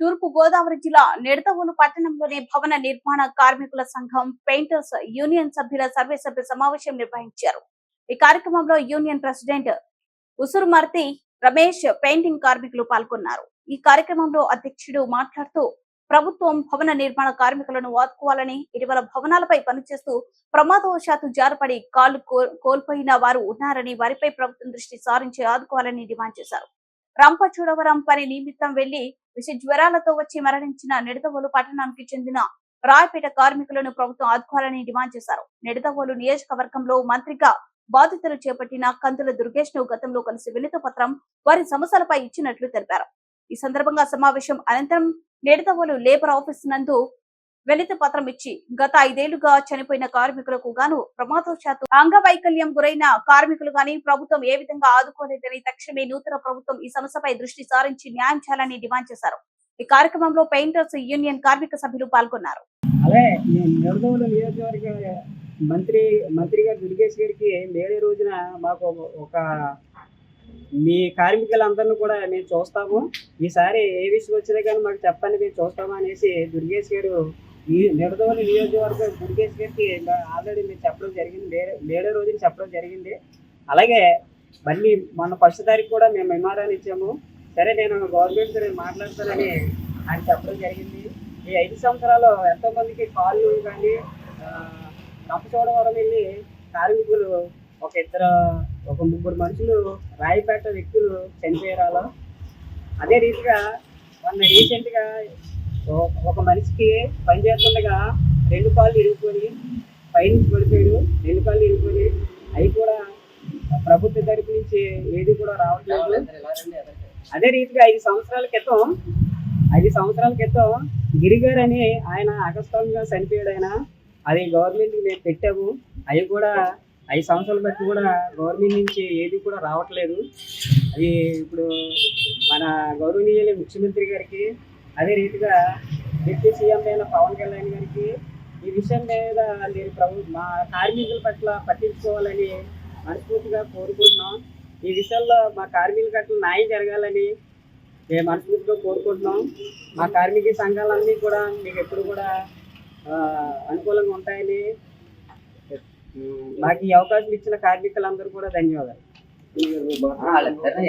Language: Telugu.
తూర్పు గోదావరి జిల్లా నిడతవోలు పట్టణంలోని భవన నిర్మాణ కార్మికుల సంఘం పెయింటర్స్ యూనియన్ సభ్యుల సర్వే సభ్య సమావేశం నిర్వహించారు. ఈ కార్యక్రమంలో union president Usurumarthi Ramesh painting కార్మికులు పాల్గొన్నారు. ఈ కార్యక్రమంలో అధ్యక్షుడు మాట్లాడుతూ ప్రభుత్వం భవన నిర్మాణ కార్మికులను ఆదుకోవాలని ఇటీవల భవనాలపై పనిచేస్తూ ప్రమాదవశాత్తు జారపడి కాళ్ళు కోల్పోయిన వారు ఉన్నారని వారిపై ప్రభుత్వం దృష్టి సారించి ఆదుకోవాలని డిమాండ్ చేశారు. రంపచోడవరం పని నిమిత్తం వెళ్ళి విష జ్వరాలతో వచ్చి మరణించిన నిడదవోలు పట్టణానికి చెందిన రాయపేట కార్మికులను ప్రభుత్వం ఆదుకోవాలని డిమాండ్ చేశారు. నిడదవోలు నియోజకవర్గంలో మంత్రిగా బాధితులు చేపట్టిన కందుల దుర్గేష్ను గతంలో కలిసి వినతి పత్రం వారి సమస్యలపై ఇచ్చినట్లు తెలిపారు. ఈ సందర్భంగా సమావేశం అనంతరం నిడదవోలు లేబర్ ఆఫీస్ నందు వెలిత పత్రం ఇచ్చి గత ఐదేళ్ళుగా చనిపోయిన కార్మికులకు గాను ప్రమాదవశాత్తు అంగవైకల్యం గురైన కార్మికులు గాని ప్రభుత్వం ఏ విధంగా ఆదుకోలేదని తక్షణమే నూతన ప్రభుత్వం ఈ సమస్యపై దృష్టి సారించి న్యాయం చేయాలని డిమాండ్ చేశారు. ఈ కార్యక్రమంలో పెయింటర్స్ యూనియన్ కార్మిక సభ్యులు పాల్గొన్నారు. మంత్రి మంత్రి గారు దుర్గేష్ గారికి మేడే రోజున మాకు ఒక మీ కార్మికులందరినీ కూడా మేము చూస్తాము. ఈసారి ఏ విషయం వచ్చినా కానీ మాకు చెప్పండి మేము చూస్తాము అనేసి దుర్గేష్ గారు ఈ నిడదవల్లి నియోజకవర్గ దుర్గేష్ గారికి ఆల్రెడీ మేము చెప్పడం జరిగింది. లేడో రోజున చెప్పడం జరిగింది. అలాగే మళ్ళీ మొన్న ఫస్ట్ తారీఖు కూడా మేము మెమారాన్ని ఇచ్చాము. సరే నేను గవర్నమెంట్ నేను మాట్లాడతానని ఆయన చెప్పడం జరిగింది. ఈ ఐదు సంవత్సరాలు ఎంతోమందికి కాళ్ళు కానీ రంపచోడవరం వెళ్ళి కార్మికులు ఒక ఇద్దరు ఒక ముగ్గురు మనుషులు రాయిపేట వ్యక్తులు చనిపోయారు అదే రీతిగా మొన్న రీసెంట్గా ఒక మనిషికి పని చేస్తుండగా రెండు కాళ్ళు ఇరుగుకొని పైనుంచి పడిపోయాడు రెండు కాళ్ళు ఇరుగుకొని అవి కూడా ప్రభుత్వ తరపు నుంచి ఏది కూడా రావట్లేదు. అదే రీతిగా ఐదు సంవత్సరాల క్రితం ఐదు సంవత్సరాల క్రితం గిరిగారు అని ఆయన అకస్మాత్తుగా చనిపోయాడు ఆయన. అది గవర్నమెంట్కి మేము పెట్టాము. అవి కూడా ఐదు సంవత్సరాలు బట్టి కూడా గవర్నమెంట్ నుంచి ఏది కూడా రావట్లేదు. అది ఇప్పుడు మన గౌరవనీయులు ముఖ్యమంత్రి గారికి అదే రీతిగా డిప్యూటీ సీఎం అయిన పవన్ కళ్యాణ్ గారికి ఈ విషయం మీద నేను ప్రభు మా కార్మికుల పట్ల పట్టించుకోవాలని మనస్ఫూర్తిగా కోరుకుంటున్నాం. ఈ విషయంలో మా కార్మికుల పట్ల న్యాయం జరగాలని మేము మనస్ఫూర్తిగా కోరుకుంటున్నాం. మా కార్మిక సంఘాలన్నీ కూడా మీకు ఎప్పుడు కూడా అనుకూలంగా ఉంటాయని మాకు ఈ అవకాశం ఇచ్చిన కార్మికులందరూ కూడా ధన్యవాదాలు. వాళ్ళిద్దరిని